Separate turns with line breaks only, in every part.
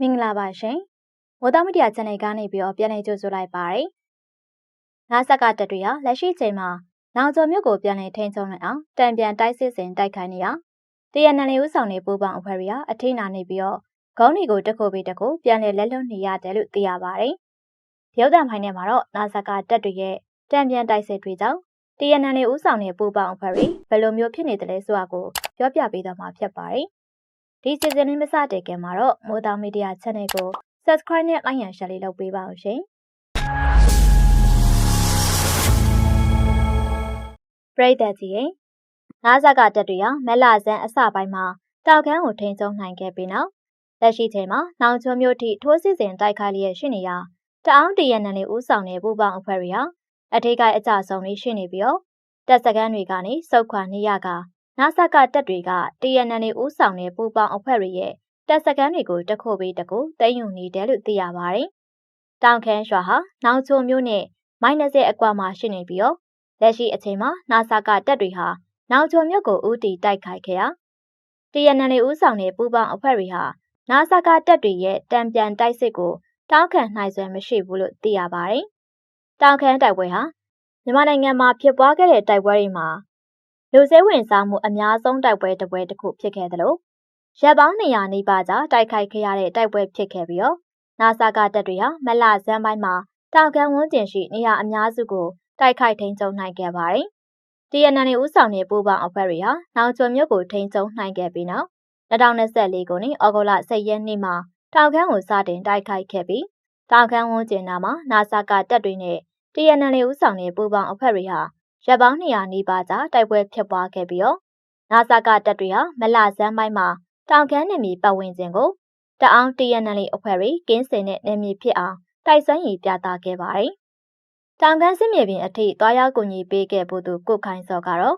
မင်္ဂလာပါရှင်။မိုးသားမီဒီယာ channel ကနေပြီးတော့ပြန်လည်ကြိုဆိုလိုက်ပါရစေ။နားဆက်ကတက်တွေဟာလက်ရှိချိန်မှာနောင်ကျော်မြို့ကိုပြန်လည်ထိန်းချုပ်နိုင်အောင်တံပြန်တိုက်စစ်စဉ်တိုက်ခိုင်းနေရတရနန်လေးဦးဆောင်နေပူပေါင်းအဖွဲ့တွေဟာအထိနာနေပြီးတော့ခေါင်းတွေကိုတက်ခုပြီးတက်ခုပြန်လည်လက်လွတ်နေရတယ်လို့သိရပါတယ်။ရုပ်သံဖိုင်ထဲမှာတော့နားဆက်ကတက်တွေရဲ့တံပြန်တိုက်စစ်တွေကြောင့်တရနန်လေးဦးဆောင်နေပူပေါင်းအဖွဲ့တွေဘယ်လိုမျိုးဖြစ်နေတယ်လဲဆိုတာကိုပြောပြပေးတော့မှာဖြစ်ပါတယ်။ ဒီစီဇန်လေးမစတဲ့ကမှာတော့မိုးတောင်မီဒီယာ channel ကို subscribe နဲ့ like ရန် share လေးလုပ်ပေးပါအောင်ရှင်ပရိသတ်ကြီးရင်ငါးဆက်ကတက်တွေဟာမက်လာဇန်အစပိုင်းမှာတောက်ခန်းကိုထိန်းချုပ်နိုင်ခဲ့ပြီးနောက်လက်ရှိချိန်မှာနောင်ချုံမျိုးထိထိုးစစ်စဉ်တိုက်ခိုက်လျက်ရှိနေရာတအောင်းတရနန်လေးဦးဆောင်တဲ့ပူပေါင်းအဖွဲ့တွေဟာအထိကိအကြဆုံးလေးရှိနေပြီးတော့တပ်စခန်းတွေကနေစုတ်ခွာနေရက နာဆက်ကတပ်တွေက TNN ဦးဆောင်တဲ့ပူပေါင်းအဖွဲ့တွေရဲ့တပ်စခန်းတွေကိုတခုပြီးတခုသိမ်းယူနေတယ်လို့သိရပါတယ်။တောင်ခမ်းရွာဟာနောင်ချိုမျိုးနဲ့မိုင်း20အကွာမှာရှိနေပြီးတော့လက်ရှိအချိန်မှာနာဆက်ကတပ်တွေဟာနောင်ချိုမြို့ကိုဦးတည်တိုက်ခိုက်ခဲ့ရာ TNN ဦးဆောင်တဲ့ပူပေါင်းအဖွဲ့တွေဟာနာဆက်ကတပ်တွေရဲ့တံပြန်တိုက်စစ်ကိုတောင်းခံနိုင်စွမ်းမရှိဘူးလို့သိရပါတယ်။တောင်ခမ်းတိုက်ပွဲဟာမြန်မာနိုင်ငံမှာဖြစ်ပွားခဲ့တဲ့တိုက်ပွဲတွေမှာ လူစဲဝင်စားမှုအများဆုံးတိုက်ပွဲတစ်ပွဲတစ်ခုဖြစ်ခဲ့သလိုရပ်ပေါင်း200နီးပါးကြာတိုက်ခိုက်ခဲ့ရတဲ့တိုက်ပွဲဖြစ်ခဲ့ပြီးတော့နာဆာကတပ်တွေဟာမလဇန်ပိုင်းမှာတောင်ကန်ဝန်းကျင်ရှိနေရာအများစုကိုတိုက်ခိုက်ထိန်းချုပ်နိုင်ခဲ့ပါတယ်။ TNN ဦးဆောင်တဲ့ပူးပေါင်းအဖွဲ့တွေဟာနောင်ကျွမြို့ကိုထိန်းချုပ်နိုင်ခဲ့ပြီးနောက်2024ခုနှစ်ဩဂုတ်လ10ရက်နေ့မှာတောင်ကန်ကိုစတင်တိုက်ခိုက်ခဲ့ပြီးတောင်ကန်ဝန်းကျင်နာမှာနာဆာကတပ်တွေနဲ့ TNN ဦးဆောင်တဲ့ပူးပေါင်းအဖွဲ့တွေဟာ ရက်ပေါင်း200နီးပါးကြာတိုက်ပွဲဖြစ်ပွားခဲ့ပြီးတော့နာဆာကတပ်တွေဟာမလဇန်းပိုင်းမှာတောင်ကမ်းနယ်မြေပတ်ဝန်းကျင်ကိုတအောင်တရနန်လေးအဖွဲ့တွေကင်းစင်တဲ့နယ်မြေဖြစ်အောင်တိုက်စွမ်းရည်ပြသခဲ့ပါတယ်။တောင်ကမ်းစစ်မြေပြင်အထိတွားရောက်ကူညီပေးခဲ့ဖို့သူကိုခိုင်စောကတော့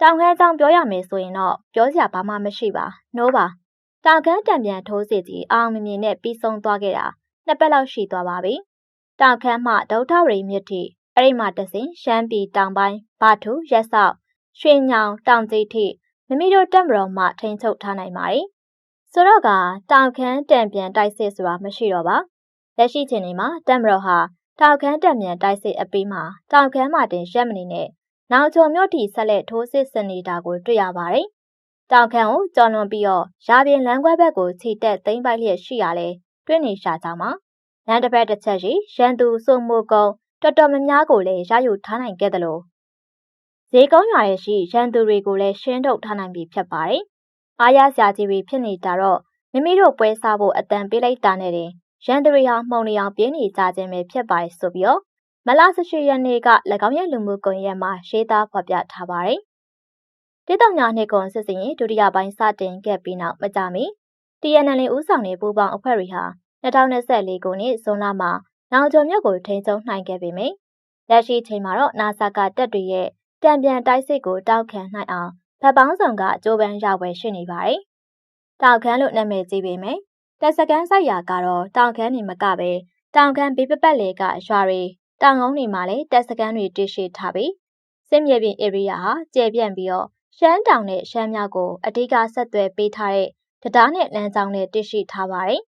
တောင်ကမ်းအကြောင်းပြောရမယ်ဆိုရင်တော့ပြောစရာဘာမှမရှိပါ။နိုးပါ။တောင်ကမ်းတံပြန်ထိုးစစ်ကြီးအောင်မြင်မြင်နဲ့ပြီးဆုံးသွားခဲ့တာနှစ်ပတ်လောက်ရှိသွားပါပြီ။တောင်ခမ်းမှဒုထရီမြစ်ထိ အဲ့ဒီမှာတဆင်ရှမ်းပြည်တောင်ပိုင်းဘာထူရက်ဆောက်ရွှေညောင်တောင်ကြီးထိမိမိတို့တက်မတော်မှထိန်ချုပ်ထားနိုင်ပါတယ်။ဆိုတော့ကတောင်ခမ်းတံပြန်တိုက်စစ်ဆိုတာမရှိတော့ပါ။လက်ရှိချိန်นี้မှာတက်မတော်ဟာတောင်ခမ်းတံပြန်တိုက်စစ်အပြီးမှာတောင်ခမ်းမှတင်ရက်မနေနဲ့နောင်ချုံမြို့ထိဆက်လက်ထိုးစစ်ဆင်နေတာကိုတွေ့ရပါတယ်။တောင်ခမ်းကိုကျော်လွန်ပြီးတော့ရာပြင်လမ်းခွဲဘက်ကိုခြိတက်သိမ်းပိုက်လျက်ရှိရလဲတွေ့နေရှာကြောင်းမှာလမ်းတစ်ဖက်တစ်ချက်ရှိရန်သူစုံမိုကုံ တော်တော်များများကိုလည်းရယူထားနိုင်ခဲ့တယ်လို့ဈေးကုန်းရွာရဲ့ရှိရန်သူတွေကိုလည်းရှင်းထုတ်ထားနိုင်ပြီဖြစ်ပါတယ်။အားရစရာကြီးတွေဖြစ်နေတာတော့မိမိတို့ပွဲစားဖို့အတန်ပေးလိုက်တာနဲ့တင်ရန်သူတွေဟာမှုံနေအောင်ပြင်းနေကြခြင်းပဲဖြစ်ပါတယ်ဆိုပြီးတော့မလ18ရက်နေ့က၎င်းရဲ့လူမှုကွန်ရက်မှာရေးသားဖော်ပြထားပါတယ်။တိတောင်ညာနှစ်ကွန်စစ်စင်ရင်ဒုတိယပိုင်းစတင်ခဲ့ပြီးနောက်မကြမီ TNL ဦးဆောင်တဲ့ပူးပေါင်းအဖွဲ့တွေဟာ2024ခုနှစ်ဇွန်လမှာ နောင်ကျော်မြို့ကိုထိန်းချုပ်နိုင်ခဲ့ပေမယ့်လက်ရှိချိန်မှာတော့နာဆာကတပ်တွေရဲ့တံပြန်တိုက်စစ်ကိုတောက်ခံနိုင်အောင်ဗတ်ပေါင်းဆောင်ကကြိုးပမ်းရဝယ်ရှိနေပါတယ်။တောက်ခန်းလို့နာမည်ကြီးပေမယ့်တက်စကန်ဆိုင်ရာကတော့တောင်ခန်းနေမကပဲတောင်ခန်းဘေးပပတ်လေကရွာတွေတောင်ကုန်းတွေမှာလည်းတက်စကန်တွေတည်ရှိထားပြီးစစ်မြေပြင်ဧရိယာဟာကျယ်ပြန့်ပြီးတော့ရှမ်းတောင်နဲ့ရှမ်းမြောက်ကိုအဓိကဆက်သွယ်ပေးထားတဲ့တရားနဲ့လမ်းကြောင်းနဲ့တည်ရှိထားပါတယ်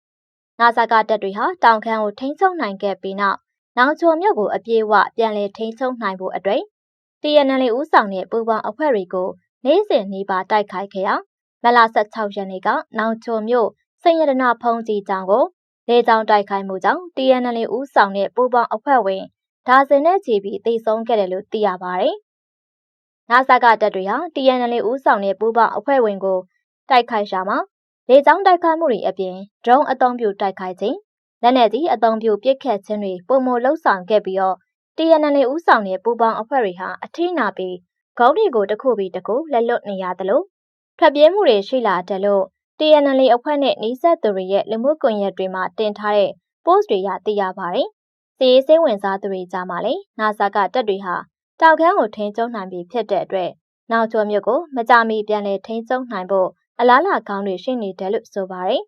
နာဆာကတပ်တွေဟာတောင်ခမ်းကိုထိန်းချုပ်နိုင်ခဲ့ပြီးနောက်နောင်ချိုမြို့ကိုအပြေးဝပြန်လည်ထိန်းချုပ်နိုင်ဖို့အတွက် TNL ဦးဆောင်တဲ့ပူးပေါင်းအဖွဲ့တွေကိုနေ့စဉ်နှီးပါတိုက်ခိုက်ခဲ့ရာမလ16ရက်နေ့ကနောင်ချိုမြို့စိန်ရတနာဖုံးကြီးကျောင်းကိုလေကြောင်းတိုက်ခိုက်မှုကြောင့် TNL ဦးဆောင်တဲ့ပူးပေါင်းအဖွဲ့ဝင်ဒါဇင်နဲ့ချီပြီးတိတ်ဆုံးခဲ့တယ်လို့သိရပါတယ်။နာဆာကတပ်တွေဟာ TNL ဦးဆောင်တဲ့ပူးပေါင်းအဖွဲ့ဝင်ကိုတိုက်ခိုက်ရှာမှာ လေကြောင်းတိုက်ခိုက်မှုတွေအပြင်ဒရုန်းအုံပြုတိုက်ခိုက်ခြင်းလက်နက်ကြီးအုံပြုပစ်ခတ်ခြင်းတွေပုံမလှုပ်ဆောင်ခဲ့ပြီးတော့ TNL ဦးဆောင်တဲ့ပူပေါင်းအဖွဲ့တွေဟာအထင်းနာပြီးခေါင်းတွေကိုတစ်ခုပြီးတစ်ခုလက်လွတ်နေရတယ်လို့ထွက်ပြေးမှုတွေရှိလာတယ်လို့ TNL အဖွဲ့နဲ့နှိစက်သူတွေရဲ့လူမှုကွန်ရက်တွေမှာတင်ထားတဲ့ post တွေရသိရပါတယ်။စီရေးစိဝင်စားသူတွေကြားမှာလည်းနာဆာကတပ်တွေဟာတောက်ခမ်းကိုထိန်းချုပ်နိုင်ပြီဖြစ်တဲ့အတွက်နောက်ကျော်မြို့ကိုမကြမီပြန်လည်ထိန်းချုပ်နိုင်ဖို့ အလားလာကောင်းတွေရှိနေတယ်လို့ဆိုပါတယ်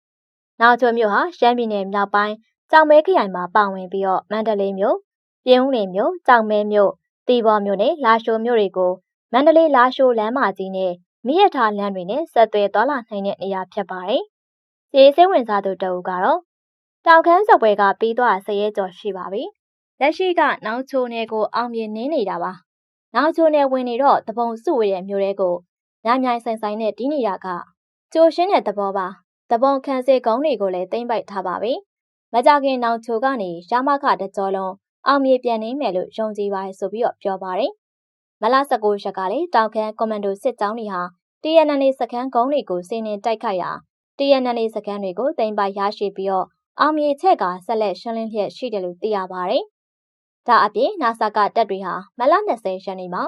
။နောက်ကျော်မြို့ဟာရှမ်းပြည်နယ်မြောက်ပိုင်းကြောင်မဲခရိုင်မှာပါဝင်ပြီးတော့မန္တလေးမြို့ပြင်းဦးနေမြို့ကြောင်မဲမြို့တီဘော်မြို့နဲ့လာရှိုမြို့တွေကိုမန္တလေးလာရှိုလမ်းမကြီးနဲ့မြစ်ရထားလမ်းတွေနဲ့ဆက်သွယ်သွားလာနိုင်တဲ့နေရာဖြစ်ပါတယ်။စီရေးစိတ်ဝင်စားသူတအုပ်ကတော့တောင်ခမ်းစပွဲကပြီးသွားဆရဲကျော်ရှိပါပြီ။လက်ရှိကနောက်ချိုနယ်ကိုအောင်မြင်နေနေတာပါ။နောက်ချိုနယ်ဝင်နေတော့တပုံစုဝေးတဲ့မျိုးတွေကို ညမြိုင်ဆိုင်ဆိုင်နဲ့တီးနေတာကကြိုရှင်းတဲ့သဘောပါ။တပုံခန်းစေကုန်းတွေကိုလည်းတင်ပိုက်ထားပါပြီ။မကြခင်နောက်ချိုကနေရမခတကြောလုံးအောင်မြင်ပြန်နေမယ်လို့ယုံကြည်ပါတယ်ဆိုပြီးတော့ပြောပါတယ်။မလ19ရက်ကလည်းတောင်ခမ်းကွန်မန်ဒိုစစ်ကြောင်းတွေဟာ TNL စခန်းကုန်းတွေကိုစီးနင်းတိုက်ခိုက်ရာ TNL စခန်းတွေကိုတင်ပိုက်ရရှိပြီးတော့အောင်မြေချက်ကဆက်လက်ရှင်းလင်းလျက်ရှိတယ်လို့သိရပါတယ်။ဒါအပြင်နာဆာကတပ်တွေဟာမလ20ရက်နေ့မှာ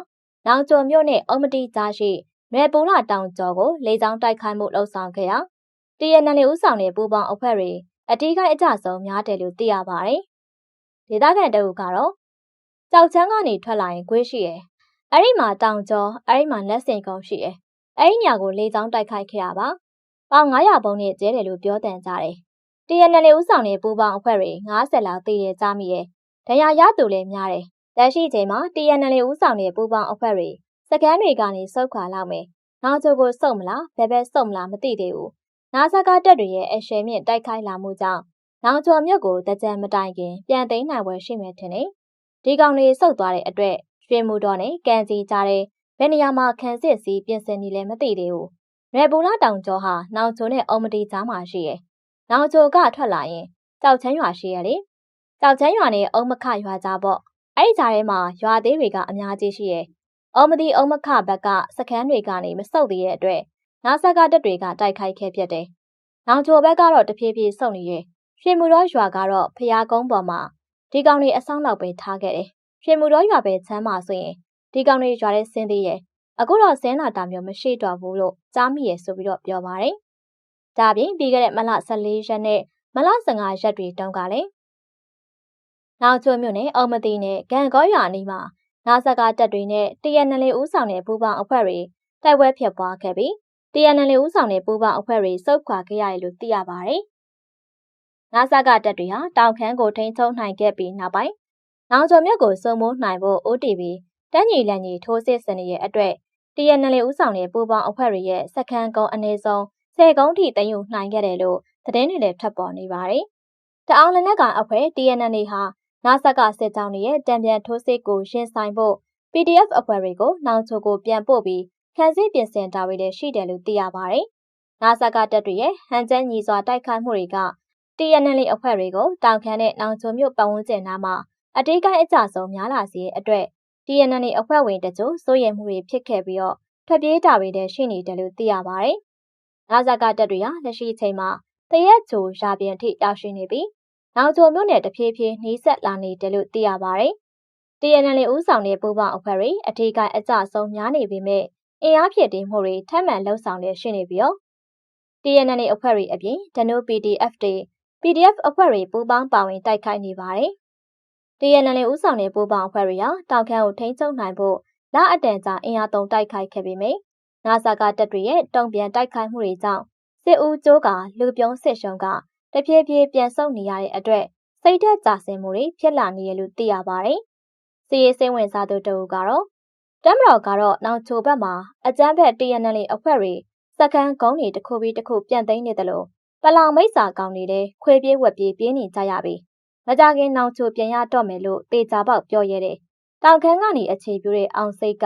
နောင်ကျော်မြို့နဲ့အုံမတီကြားရှိ ရွယ်ပူလာတောင်ကျော်ကိုလေကြောင်းတိုက်ခိုက်မှုလှုပ်ဆောင်ခဲ့ရာ TNL ဦးဆောင်တဲ့ပူပေါင်းအဖွဲ့တွေအတီးကိုက်အကြဆုံးများတယ်လို့သိရပါတယ်။ဒေသခံတအုပ်ကတော့ကြောက်ချမ်းကနေထွက်လာရင်ခွေးရှိရယ်။အဲ့ဒီမှာတောင်ကျော်အဲ့ဒီမှာလက်စင်ကုန်းရှိရယ်။အဲ့ဒီညာကိုလေကြောင်းတိုက်ခိုက်ခဲ့ရပါ။ပေါင်900ပုံနဲ့ကျဲတယ်လို့ပြောတန်ကြတယ်။ TNL ဦးဆောင်တဲ့ပူပေါင်းအဖွဲ့တွေ90လောက်တည်ရကြမိရဲ့။ဒဏ်ရာရသူလည်းများတယ်။လက်ရှိချိန်မှာ TNL ဦးဆောင်တဲ့ပူပေါင်းအဖွဲ့တွေ စကန်းတွေကနေစုတ်ခွာလောက်မယ်။နောက်ချိုကိုစုတ်မလားဘယ်ဘက်စုတ်မလားမသိသေးဘူး။နာဆာကတက်တွေရဲ့အရှယ်မြင့်တိုက်ခိုက်လာမှုကြောင့်နောက်ကျော်မြုပ်ကိုတကြံမတိုင်ခင်ပြန်သိမ်းနိုင်ွယ်ရှိမယ်ထင်တယ်။ဒီကောင်တွေစုတ်သွားတဲ့အတွက်ရွှေမူတော်နဲ့ကန်စီကြားတဲ့ဘယ်နေရာမှာခံစစ်စီပြင်ဆင်နေလဲမသိသေးဘူး။ရွယ်ပူလာတောင်ကျော်ဟာနောက်ချိုနဲ့အုံမတီကြားမှာရှိရဲ့။နောက်ချိုကထွက်လာရင်ကြောက်ချမ်းရွာရှိရလေ။ကြောက်ချမ်းရွာနဲ့အုံမခရွာကြားပေါ့။အဲ့ဒီကြားထဲမှာရွာသေးတွေကအများကြီးရှိရဲ့။ အုံမတီအုံမခဘက်ကစခန်းတွေကနေမဆုတ်သေးတဲ့အတွက်နာဆက်ကတက်တွေကတိုက်ခိုက်ခဲ့ဖြစ်တယ်။နောင်ချိုဘက်ကတော့တဖြည်းဖြည်းဆုတ်နေရဲ့။ရွှေမူတော်ရွာကတော့ဖျားကုန်းပေါ်မှာဒီကောင်တွေအဆောင်လောက်ပဲထားခဲ့တယ်။ရွှေမူတော်ရွာပဲချမ်းမှာဆိုရင်ဒီကောင်တွေရွာထဲဆင်းသေးရဲ့။အခုတော့ဆင်းလာတာမျိုးမရှိတော့ဘူးလို့ကြားမိရဲ့ဆိုပြီးတော့ပြောပါတယ်။ဒါပြင်ပြီးခဲ့တဲ့မလ14ရက်နဲ့မလ15ရက်တွေတုန်းကလည်းနောက်ကျွမြို့နယ်အောင်မတီနဲ့ဂန်ကောရွာနီးမှာ နာဆက်ကတက်တွေနဲ့ TNL ဦးဆောင်တဲ့ပူပေါင်းအဖွဲ့တွေတိုက်ပွဲဖြစ်ပွားခဲ့ပြီး TNL ဦးဆောင်တဲ့ပူပေါင်းအဖွဲ့တွေစုခွာခဲ့ရတယ်လို့သိရပါတယ်။နာဆက်ကတက်တွေဟာတောင်ခမ်းကိုထိန်းချုပ်နိုင်ခဲ့ပြီးနောက်ပိုင်းနောက်ကျော်မြတ်ကိုစုံမိုးနိုင်ဖို့ OTV တန်းကြီးလန်ကြီးထိုးစစ်ဆင်နေတဲ့အတွက် TNL ဦးဆောင်တဲ့ပူပေါင်းအဖွဲ့တွေရဲ့စက္ကန့်ကုန်းအနေဆုံးဆယ်ကုန်းထိတင်ယူနိုင်ခဲ့တယ်လို့သတင်းတွေလည်းထပ်ပေါ်နေပါတယ်။တအောင်လက်နက်ကောင်အဖွဲ့ TNL ဟာ နာဆက်ကစစ်ကြောင်းတွေရဲ့တံပြန်ထိုးစစ်ကိုရှင်းဆိုင်ဖို့ PDF အဖွဲ့တွေကိုနောက်ချိုကိုပြန်ပို့ပြီးခန်းစည်းပြင်ဆင်တာတွေလည်းရှိတယ်လို့သိရပါတယ်။နာဆက်ကတပ်တွေရဲ့ဟန်ကျန်းညီစွာတိုက်ခိုက်မှုတွေက TNL အဖွဲ့တွေကိုတောင်ခမ်းနဲ့နောင်ချိုမြို့ပတ်ဝန်းကျင်နားမှာအတေးကိုင်းအကြဆုံးများလာစေတဲ့အတွက် TNL အဖွဲ့ဝင်တချို့စိုးရိမ်မှုတွေဖြစ်ခဲ့ပြီးတော့ထွက်ပြေးတာတွေလည်းရှိနေတယ်လို့သိရပါတယ်။နာဇာကတပ်တွေဟာလက်ရှိအချိန်မှာတရက်ချိုရာပြင်အထိရောက်ရှိနေပြီး နောက်ချိုမြို့နယ်တဖြည်းဖြည်းနှီးဆက်လာနေတယ်လို့သိရပါတယ်။ TNL ဦးဆောင်တဲ့ပူးပေါင်းအဖွဲ့တွေအထီးကအကြဆုံးများနေပေမဲ့အင်အားဖြစ်တည်မှုတွေထပ်မံလှုပ်ဆောင်နေရှိနေပြီးတော့ TNL အဖွဲ့တွေအပြင်ဒနို PDF တွေ PDF အဖွဲ့တွေပူးပေါင်းပါဝင်တိုက်ခိုက်နေပါတယ်။ TNL ဦးဆောင်တဲ့ပူးပေါင်းအဖွဲ့တွေဟာတောင်ခမ်းကိုထိန်းချုပ်နိုင်ဖို့လအတန်ကြာအင်အားသုံးတိုက်ခိုက်ခဲ့ပေမယ့်နာဆာကတပ်တွေရဲ့တုံ့ပြန်တိုက်ခိုက်မှုတွေကြောင့်စစ်ဦးကျိုးကလူပြုံးစစ်ရှုံးက တဖြည်းဖြည်းပြန်ဆုတ်နေရတဲ့အတွက်စိတ်သက်သာစင်မှုတွေဖြစ်လာနေရလို့သိရပါတယ်။စီရေးစိတ်ဝင်စားသူတအုပ်ကတော့တမ်မတော်ကတော့နောက်ချိုဘက်မှာအကြမ်းဖက် TNL အဖွဲ့တွေစက္ကန့်ကုန်းတွေတစ်ခုပြီးတစ်ခုပြန်သိမ်းနေတယ်လို့ပလောင်မိတ်စာကောင်နေတဲ့ခွေပြေးဝက်ပြေးပြင်းနေကြရပြီ။မကြခင်နောက်ချိုပြန်ရတော့မယ်လို့တေချာပေါက်ပြောရဲတယ်။တောင်ခမ်းကနေအခြေပြုတဲ့အောင်စိတ်က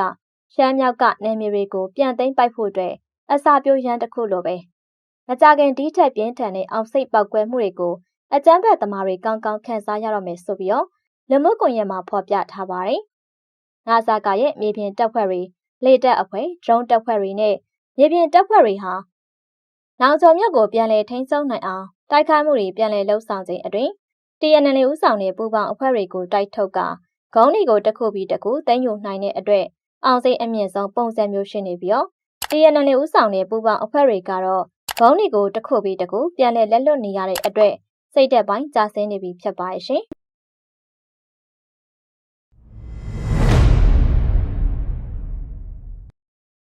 ရှမ်းမြောက်ကနေမြေတွေကိုပြန်သိမ်းပိုက်ဖို့အတွက်အစာပြိုးရန်တစ်ခုလိုပဲ မကြခင်ဒီထက်ပြင်းထန်တဲ့အောင်စိတ်ပောက်ကွဲမှုတွေကိုအကြမ်းဖက်သမားတွေကောင်းကောင်းခန်းစားရတော့မယ်ဆိုပြီးတော့လူမှုကွန်ရက်မှာဖော်ပြထားပါတယ်။နာဇာကရဲ့မြေပြင်တပ်ဖွဲ့တွေလေတပ်အဖွဲ့ဒရုန်းတပ်ဖွဲ့တွေနဲ့မြေပြင်တပ်ဖွဲ့တွေဟာနောင်ကျော်မြတ်ကိုပြန်လည်ထိန်းချုပ်နိုင်အောင်တိုက်ခိုက်မှုတွေပြန်လည်လှုပ်ဆောင်ခြင်းအတွင် TNL ဦးဆောင်တဲ့ပူပေါင်းအဖွဲ့တွေကိုတိုက်ထုတ်ကဂုံးတွေကိုတစ်ခုပြီးတစ်ခုတင်ယူနိုင်တဲ့အတွက်အောင်စိတ်အမြင့်ဆုံးပုံစံမျိုးရှိနေပြီးတော့ TNL ဦးဆောင်တဲ့ပူပေါင်းအဖွဲ့တွေကတော့ ဘုံတွေကိုတစ်ခုပြီးတစ်ခုပြန်လည်လက်လွတ်နေရတဲ့အတွက်စိတ်သက်ပိုင်းကြာဆင်းနေပြီဖြစ်ပါရဲ့ရှင်။